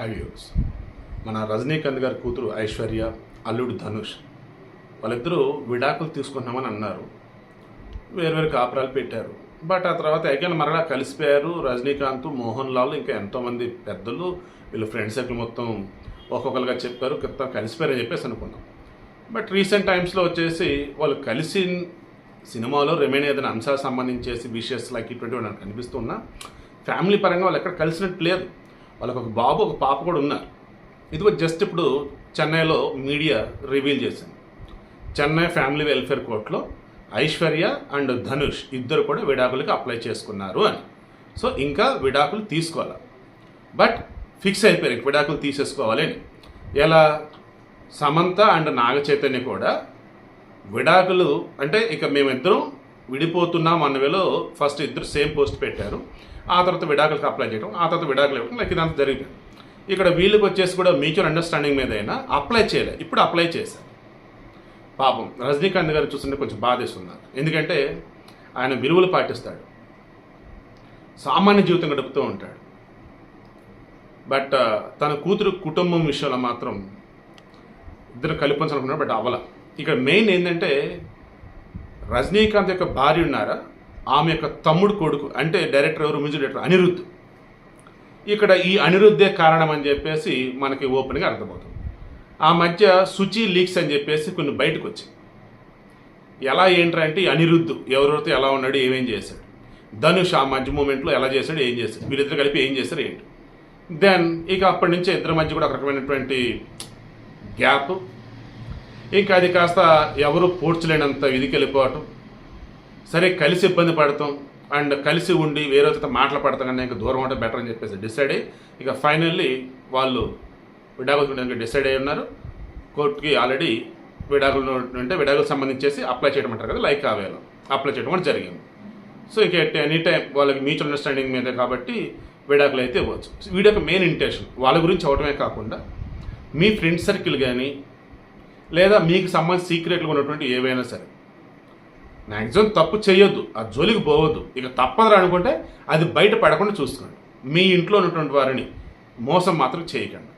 ఐడియోస్ మన రజనీకాంత్ గారి కూతురు ఐశ్వర్య అల్లుడు ధనుష్ వాళ్ళిద్దరూ విడాకులు తీసుకున్నామని అన్నారు. వేరువేరు కాపురాలు పెట్టారు. బట్ ఆ తర్వాత ఎగన్ మరలా కలిసిపోయారు. రజనీకాంత్ మోహన్ లాల్ ఇంకా ఎంతోమంది పెద్దలు వీళ్ళు ఫ్రెండ్ సర్కిల్ మొత్తం ఒక్కొక్కరుగా చెప్పారు క్రితం కలిసిపోయారని చెప్పేసి అనుకున్నాం. బట్ రీసెంట్ టైమ్స్లో వచ్చేసి వాళ్ళు కలిసి సినిమాలో రిమైన్ ఏదైనా అంశాలు సంబంధించేసి విషయస్ లైక్ ఇటువంటి నాకు కనిపిస్తున్నా ఫ్యామిలీ పరంగా వాళ్ళు ఎక్కడ కలిసినట్టు లేదు. వాళ్ళకి ఒక బాబు ఒక పాప కూడా ఉన్నారు. ఇదిగో జస్ట్ ఇప్పుడు చెన్నైలో మీడియా రివీల్ చేసింది. చెన్నై ఫ్యామిలీ వెల్ఫేర్ కోర్టులో ఐశ్వర్య అండ్ ధనుష్ ఇద్దరు కూడా విడాకులకి అప్లై చేసుకున్నారు అని. సో ఇంకా విడాకులు తీసుకోవాలి? బట్ ఫిక్స్ అయిపోయారు విడాకులు తీసేసుకోవాలి అని. ఎలా? సమంత అండ్ నాగ చైతన్య కూడా విడాకులు అంటే ఇక మేమిద్దరం విడిపోతున్నాం అన్న వేలో ఫస్ట్ ఇద్దరు సేమ్ పోస్ట్ పెట్టారు. ఆ తర్వాత విడాకులకు అప్లై చేయడం ఆ తర్వాత విడాకులు ఇవ్వడం లైక్ ఇదంతా జరిగింది. ఇక్కడ వీళ్ళకి వచ్చేసి కూడా మ్యూచువల్ అండర్స్టాండింగ్ మీద అయినా అప్లై చేయలేదు ఇప్పుడు అప్లై చేశారు. పాపం రజనీకాంత్ గారు చూస్తుంటే కొంచెం బాధేస్తున్నారు ఎందుకంటే ఆయన విలువలు పాటిస్తాడు. సామాన్య జీవితం గడుపుతూ ఉంటాడు. బట్ తన కూతురు కుటుంబం విషయంలో మాత్రం ఇద్దరు కలిపించాలనుకున్నారు బట్ అవల ఇక్కడ మెయిన్ ఏంటంటే రజనీకాంత్ యొక్క భార్య ఉన్నారా? ఆమె యొక్క తమ్ముడు కొడుకు అంటే డైరెక్టర్ ఎవరు? Music director Anirudh. ఇక్కడ ఈ అనిరుద్ధే కారణం అని చెప్పేసి మనకి ఓపెన్గా అర్థమవుతుంది. ఆ మధ్య శుచి లీక్స్ అని చెప్పేసి కొన్ని బయటకు వచ్చాయి. ఎలా ఏంటంటే ఈ అనిరుద్ధ్ ఎవరెవరితో ఎలా ఉన్నాడు ఏమేం చేశాడు ధనుష్ ఆ మధ్య మూమెంట్లో ఎలా చేశాడు ఏం చేశాడు వీళ్ళిద్దరు కలిపి ఏం చేశారు ఏంటి? దెన్ ఇక అప్పటి నుంచే ఇద్దరి మధ్య కూడా ఒక రకమైనటువంటి గ్యాప్ ఇంకా అది కాస్త ఎవరు పూడ్చలేనంత విధికి వెళ్ళిపోవటం సరే కలిసి ఇబ్బంది పడతాం అండ్ కలిసి ఉండి వేరే వాళ్ళతో మాటలు పడతాం కానీ ఇంకా దూరం ఉంటే బెటర్ అని చెప్పేసి డిసైడ్ అయ్యి ఇక ఫైనల్లీ వాళ్ళు విడాకులు చూడడానికి డిసైడ్ అయ్యి ఉన్నారు. కోర్టుకి ఆల్రెడీ విడాకులు అంటే విడాకులకు సంబంధించేసి అప్లై చేయడం అంటారు కదా లైక్ ఆవేలో అప్లై చేయడం కూడా జరిగింది. సో ఇక ఎనీ టైం వాళ్ళకి మ్యూచువల్ అండర్స్టాండింగ్ మీద కాబట్టి విడాకులు అయితే ఇవ్వచ్చు. వీడి యొక్క మెయిన్ ఇంటెన్షన్ వాళ్ళ గురించి అవడమే కాకుండా మీ ఫ్రెండ్ సర్కిల్ కానీ లేదా మీకు సంబంధించి సీక్రెట్లు ఉన్నటువంటి ఏవైనా సరే. మ్యాక్సిమం తప్పు చేయొద్దు ఆ జోలికి పోవద్దు. ఇక తప్పదు అనుకుంటే అది బయట పడకుండా చూసుకోండి. మీ ఇంట్లో ఉన్నటువంటి వారిని మోసం మాత్రం చేయకండి.